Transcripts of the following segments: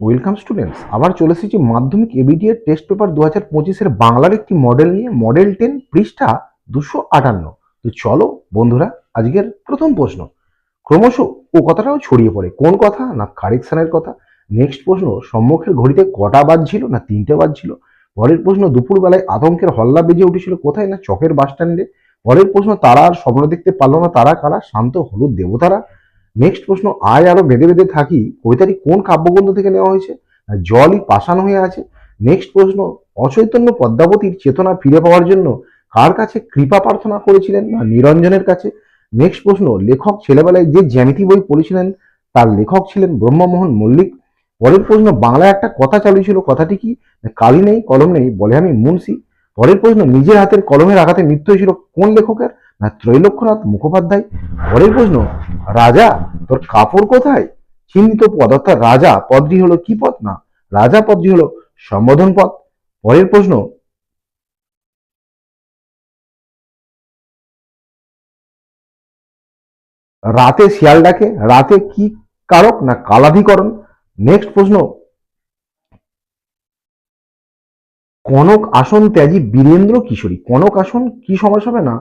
Welcome students আবার চলে এসেছি মাধ্যমিক এবিডিএ টেস্ট পেপার দু হাজার পঁচিশের বাংলার একটি মডেল নিয়ে মডেল টেন পৃষ্ঠা দুশো আটান্ন। তো চলো, বন্ধুরা, আজকের প্রথম প্রশ্ন। ক্রমশ ও কথাটাও ছড়িয়ে পড়ে। কোন কথা? না কারেকশনের কথা? নেক্সট প্রশ্ন, সম্মুখের ঘড়িতে কটা বাজছিল? না তিনটে বাজছিল? পরের প্রশ্ন, দুপুরবেলায় আতঙ্কের হল্লা বেজে উঠেছিল কোথায়? না চকের বাস স্ট্যান্ডে পরের প্রশ্ন, তারা আর স্বপ্ন দেখতে পারল না, তারা কারা? শান্ত হলুদ দেবতারা? নেক্সট প্রশ্ন, আয় আরও বেঁধে বেঁধে থাকি কবিতাটি কোন কাব্যগ্রন্থ থেকে নেওয়া হয়েছে? জলই পাষাণ হয়ে আছে। নেক্সট প্রশ্ন, অচৈতন্য পদ্মাবতীর চেতনা ফিরে পাওয়ার জন্য কার কাছে কৃপা প্রার্থনা করেছিলেন না নিরঞ্জনের কাছে? নেক্সট প্রশ্ন, লেখক ছেলেবেলায় যে জ্যামিতি বই পড়েছিলেন, তার লেখক ছিলেন ব্রহ্মমোহন মল্লিক। পরের প্রশ্ন, বাংলায় একটা কথা চালু ছিল কথাটি কি? কালি নেই, কলম নেই, বলে আমি মুন্সি। পরের প্রশ্ন, নিজের হাতের কলমের আঘাতে মৃত্যু হয়েছিল কোন লেখকের? না ত্রৈলক্ষ্যনাথ মুখোপাধ্যায়? পরের প্রশ্ন, রাজা, তোর কাপড় কোথায়? চিহ্নিত পদ অর্থাৎ রাজা পদটি হলো কি পদ? না, রাজা পদটি হলো সম্বোধন পদ। পরের প্রশ্ন, রাতে শিয়াল ডাকে, রাতে কি কারক না কালাধিকরণ? নেক্সট প্রশ্ন, কনক আসন ত্যাগী বীরেন্দ্র কিশোরী। কনক আসন কি সমাস হবে? না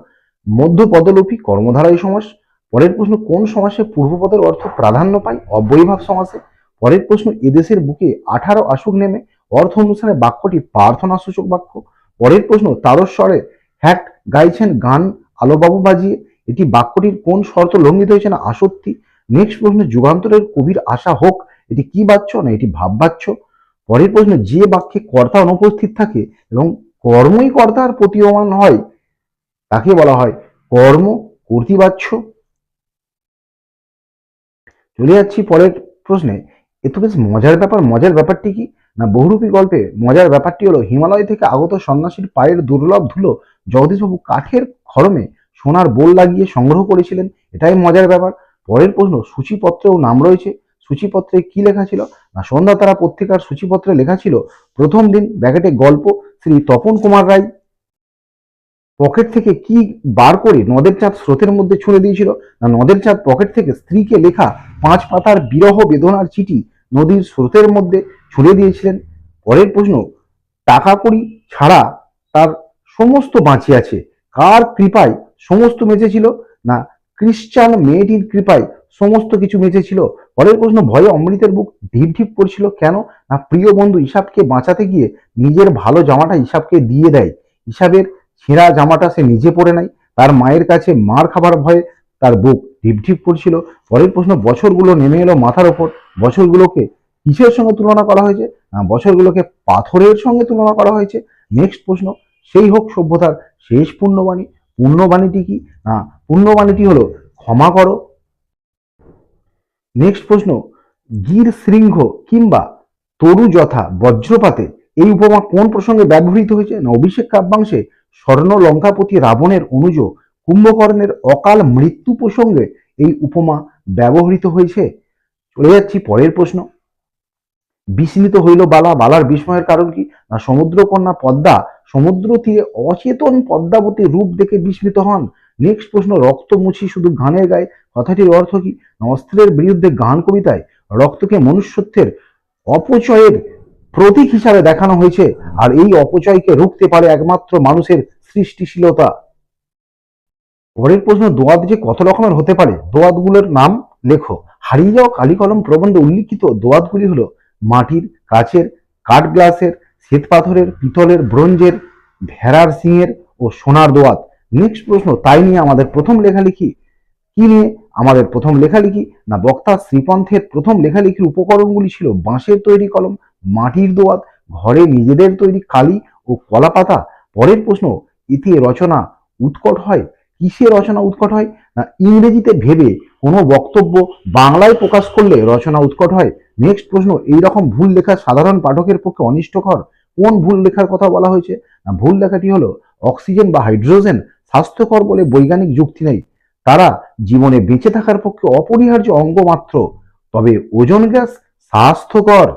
মধ্য পদলোপী কর্মধারায় সমাস, পরের প্রশ্ন, কোন সমাসে পূর্বপদের অর্থ প্রাধান্য পায়? অব্যয়ীভাব সমাসে। পরের প্রশ্ন, এদেশের বুকে আঠারো আসুক নেমে, অর্থ অনুসারে বাক্যটি প্রার্থনা সূচক বাক্য। পরের প্রশ্ন, তারস্বরে হ্যাট গাইছেন গান আলোবাবু বাজিয়ে, এটি বাক্যটির কোন শর্ত লঙ্ঘিত হয়েছে না আসক্তি? নেক্সট প্রশ্ন, যুগান্তরের কবির আশা হোক, এটি কি বাচ্য না এটি ভাববাচ্য পরের প্রশ্ন, যে বাক্যে কর্তা অনুপস্থিত থাকে এবং কর্মই কর্তার প্রতীয়মান হয় তাকে বলা হয় কর্ম কর্তৃবাচ্য। চলে যাচ্ছি পরের প্রশ্নে। এ তো বেশ মজার ব্যাপার। মজার ব্যাপারটি কি? না বহুরূপী গল্পে মজার ব্যাপারটি হলো, হিমালয় থেকে আগত সন্ন্যাসীর পায়ের দুর্লভ ধুলো জগদীশবাবু কাঠের খড়মে সোনার বোল লাগিয়ে সংগ্রহ করেছিলেন। এটাই মজার ব্যাপার। পরের প্রশ্ন সূচিপত্রেও নাম রয়েছে। সূচিপত্রে কি লেখা ছিল? না সন্ধ্যা তারা পত্রিকার সূচিপত্রে লেখা ছিল, প্রথম দিন ব্যাকেটে গল্প শ্রী তপন কুমার রায় পকেট থেকে কি বার করে নদের চাঁদ স্রোতের মধ্যে ছুঁড়ে দিয়েছিল? না, নদের চাঁদ পকেট থেকে স্ত্রীকে লেখা পাঁচ পাতার বিরহ বেদনার চিঠি নদীর স্রোতের মধ্যে ছুঁড়ে দিয়েছিলেন? পরের প্রশ্ন, টাকা কড়ি ছাড়া তার সমস্ত বাঁচিয়াছে কার কৃপায় সমস্ত মেচেছিল? না খ্রিস্টান মেয়েটির কৃপায় সমস্ত কিছু মেচেছিল। পরের প্রশ্ন, ভয়ে অমৃতের বুক ঢিপ ঢিপ করছিল কেন? না, প্রিয় বন্ধু হিসাবকে বাঁচাতে গিয়ে নিজের ভালো জামাটা হিসাবকে দিয়ে দেয়। হিসাবের ছেঁড়া জামাটা সে নিজে পরে নাই। তার মায়ের কাছে মার খাবার ভয়ে তার বুক ঢিপ ঢিপ করছিল। পরের প্রশ্ন, বছরগুলো নেমে এলো মাথার ওপর। বছরগুলোকে কিসের সঙ্গে তুলনা করা হয়েছে? বছরগুলোকে পাথরের সঙ্গে তুলনা করা হয়েছে। নেক্সট প্রশ্ন, সেই হোক সভ্যতার শেষ পূর্ণবাণী। পূর্ণবাণীটি কি? না, পূর্ণবাণীটি হলো, ক্ষমা করো। নেক্সট প্রশ্ন, গির শৃঙ্গ কিংবা তরু যথা বজ্রপাতে এই উপমা কোন প্রসঙ্গে ব্যবহৃত হয়েছে? না, অভিষেক কাব্যাংশে স্বর্ণ লঙ্কাপতি রাবণের অনুজ কুম্ভকর্ণের অকাল মৃত্যু প্রসঙ্গে এই উপমা ব্যবহৃত হয়েছে। চলে যাচ্ছি পরের প্রশ্ন। বিস্মিত হইল বালা, বালার বিস্ময়ের কারণ কি? না সমুদ্রকন্যা পদ্মা সমুদ্র তীরে অচেতন পদ্মাবতী রূপ দেখে বিস্মিত হন? নেক্সট প্রশ্ন, রক্ত মুছি শুধু গানের গায়ে, কথাটির অর্থ কি? অস্ত্রের বিরুদ্ধে গান কবিতায় রক্তকে মনুষ্যত্বের অপচয়ের প্রতীক হিসাবে দেখানো হয়েছে, আর এই অপচয়কে রুখতে পারে একমাত্র মানুষের সৃষ্টিশীলতা। পরের প্রশ্ন, দোয়াত যে কত রকমের হতে পারে? দোয়াতগুলোর নাম লেখো। হারিয়ে যাওয়া কালি কলম প্রবন্ধে উল্লিখিত দোয়াতগুলি হলো মাটির, কাচের কাঠ গ্লাসের শ্বেত পাথরের, পিতলের, ব্রোঞ্জের, ভেড়ার সিংয়ের ও সোনার দোয়াত। নেক্সট প্রশ্ন, তাই নিয়ে আমাদের প্রথম লেখালেখি। কি নিয়ে আমাদের প্রথম লেখালেখি? না, বক্তা শ্রীপন্থের প্রথম লেখালেখির উপকরণগুলি ছিল বাঁশের তৈরি কলম মাটির দোয়াত, ঘরে নিজেদের তৈরি কালি ও কলা পাতা পরের প্রশ্ন, এতে রচনা উৎকট হয়? কিসে রচনা উৎকট হয়? না ইংরেজিতে ভেবে কোনো বক্তব্য বাংলায় প্রকাশ করলে রচনা উৎকট হয়? নেক্সট প্রশ্ন এই রকম ভুল লেখা সাধারণ পাঠকের পক্ষে অনিষ্টকর? কোন ভুল লেখার কথা বলা হয়েছে? না, ভুল লেখাটি হলো অক্সিজেন বা হাইড্রোজেন স্বাস্থ্যকর বলে বৈজ্ঞানিক যুক্তি নেই। তারা জীবনে বেঁচে থাকার পক্ষে অপরিহার্য অঙ্গ মাত্র। তবে ওজন গ্যাস স্বাস্থ্যকর।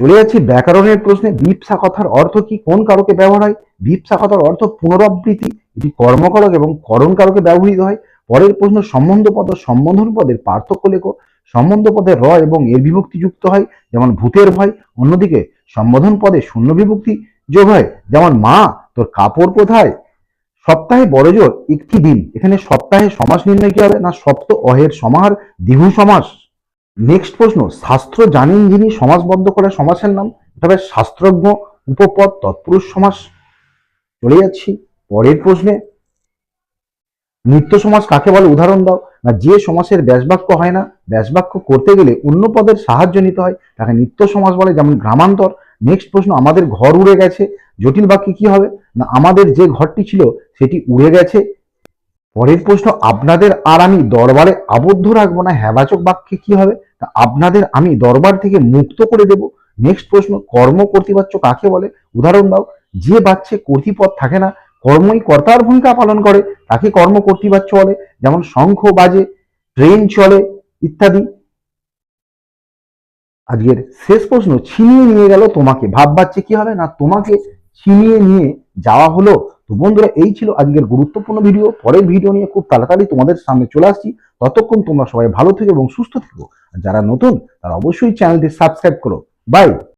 চলে যাচ্ছি ব্যাকরণের প্রশ্নে। বিপসা কথার অর্থ কি? কোন কারকে ব্যবহার হয়? বিপসা কথার অর্থ পুনরাবৃত্তি, এটি কর্মকারক এবং করণ কারকে ব্যবহৃত হয়। পরের প্রশ্ন, সম্বন্ধ পদ, সম্বোধন পদের পার্থক্য লেখো। সম্বন্ধ পদে র এবং এর বিভক্তি যুক্ত হয়, যেমন ভূতের ভয়। অন্যদিকে, সম্বোধন পদে শূন্য বিভক্তি যোগ হয়, যেমন মা, তোর কাপড় কোথায়? সপ্তাহে বড়জোর একটি দিন। এখানে সপ্তাহে সমাস নির্ণয় কি হবে? না সপ্ত অহের সমাহার দ্বিগু সমাস? নেক্সট প্রশ্ন, শাস্ত্র জানেন যিনি সমাজবদ্ধ করে সমাসের নাম হবে শাস্ত্রজ্ঞ, উপপদ, তৎপুরুষ সমাস চলে যাচ্ছি পরের প্রশ্নে। নিত্য সমাস কাকে বলে? উদাহরণ দাও। না, যে সমাসের ব্যাসবাক্য হয় না, ব্যাসবাক্য করতে গেলে অন্য পদের সাহায্য নিতে হয়, তাকে নিত্য সমাস বলে, যেমন গ্রামান্তর। নেক্সট প্রশ্ন, আমাদের ঘর উড়ে গেছে, জটিল বাক্যে কি হবে? না, আমাদের যে ঘরটি ছিল, সেটি উড়ে গেছে পরের প্রশ্ন, আপনাদের আর আমি দরবারে আবদ্ধ রাখব না? হ্যাবাচক বাক্যে কি হবে? তা আপনাদের আমি দরবার থেকে মুক্ত করে দেব। নেক্সট প্রশ্ন, কর্ম কর্তৃবাচ্য কাকে বলে? উদাহরণ দাও। যে বাচ্চে কর্তৃপদ থাকে না, কর্মই কর্তার ভূমিকা পালন করে, তাকে কর্ম কর্তৃবাচ্য বলে। যেমন শঙ্খ বাজে, ট্রেন চলে, ইত্যাদি। আজকের শেষ প্রশ্ন, ছিনিয়ে নিয়ে গেল তোমাকে। ভাব বাচ্চে কি হবে না? তোমাকে ছিনিয়ে নিয়ে যাওয়া হলো। তো বন্ধুরা, এই ছিল আজকের গুরুত্বপূর্ণ ভিডিও পরের ভিডিও নিয়ে খুব তাড়াতাড়ি তোমাদের সামনে চলে আসছি। ততক্ষণ তোমরা সবাই ভালো থেকো এবং সুস্থ থেকো। আর যারা নতুন, তারা অবশ্যই চ্যানেলটি সাবস্ক্রাইব করো। বাই